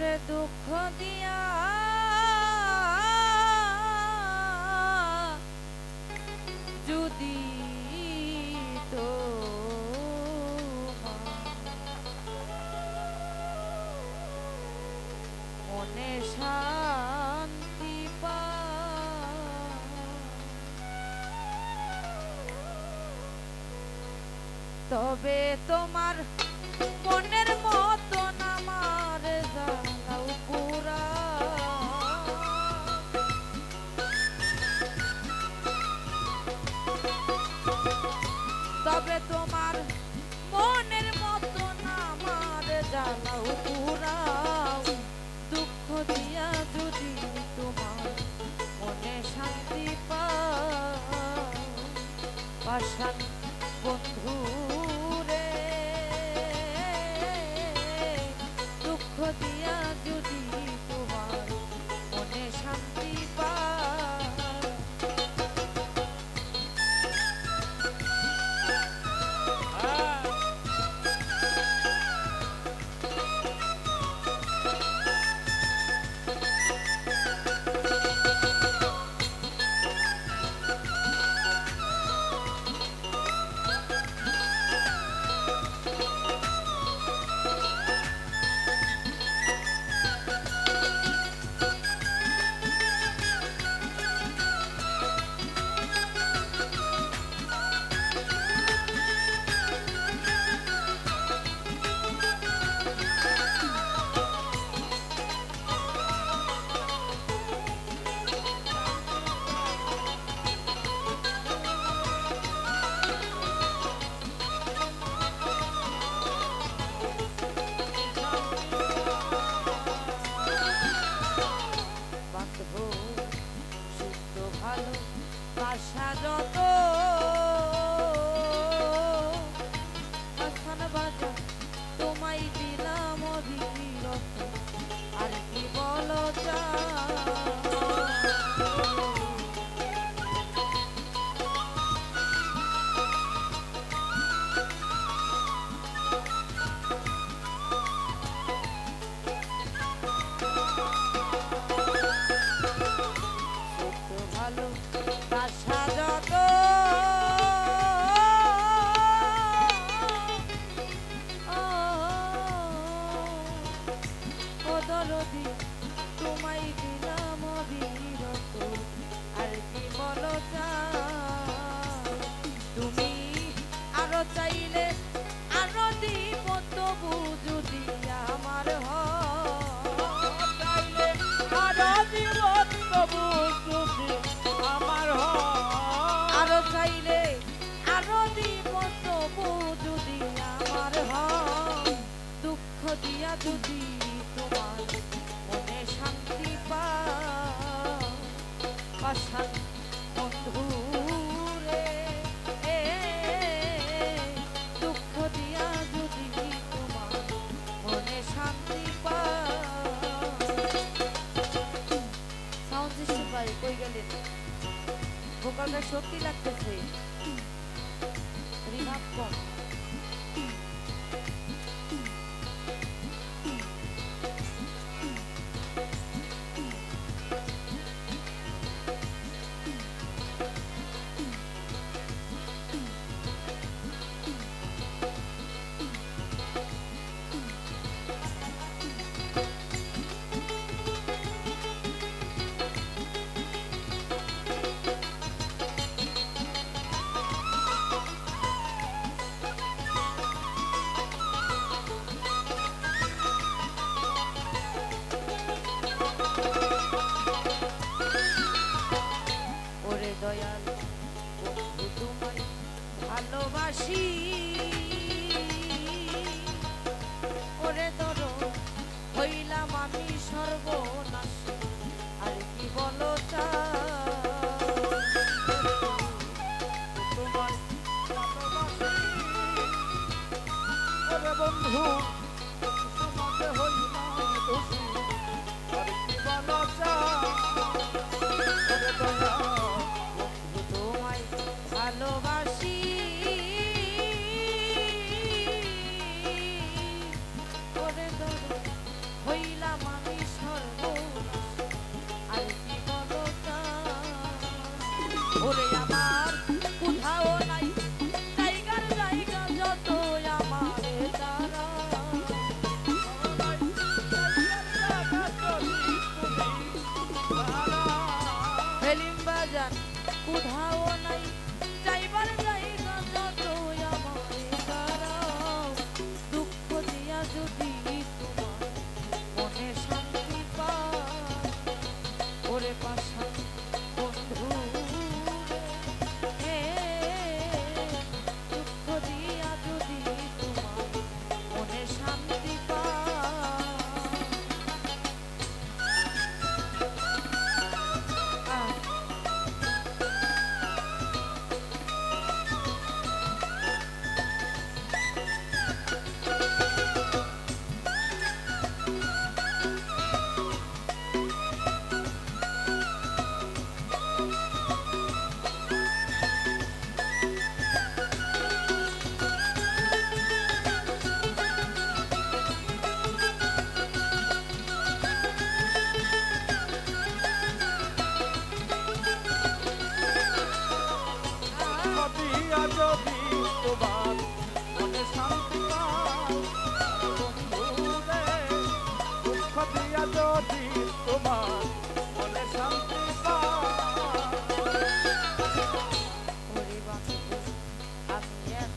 তোরে দুঃখ দিয়া। যদি তো মনে শান্তি পা তবে তোমার 不 शक्ति लगते रिमा कम por algo.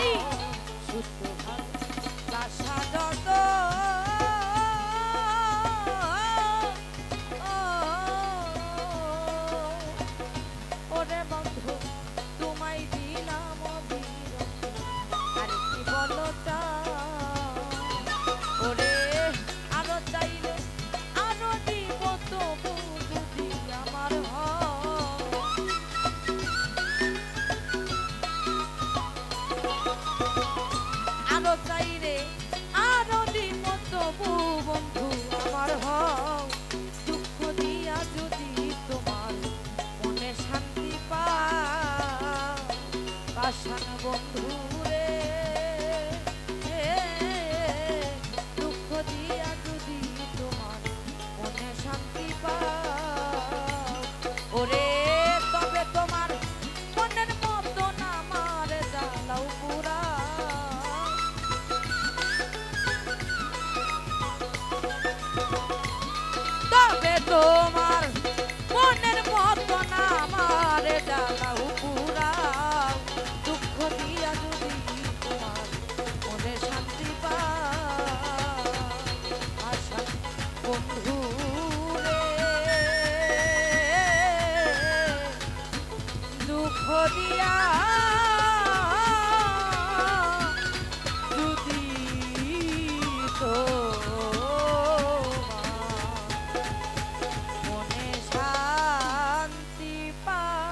সত্যবাদী পাশান বন্ধু রে দুঃখ দিয়া যদি তোমার মনে শান্তি পাও। ওরে, তবে তোমার মনের মতন আমার জ্বালাও পুরা তবে তোমার বন্ধুরে দুঃখ দিয়া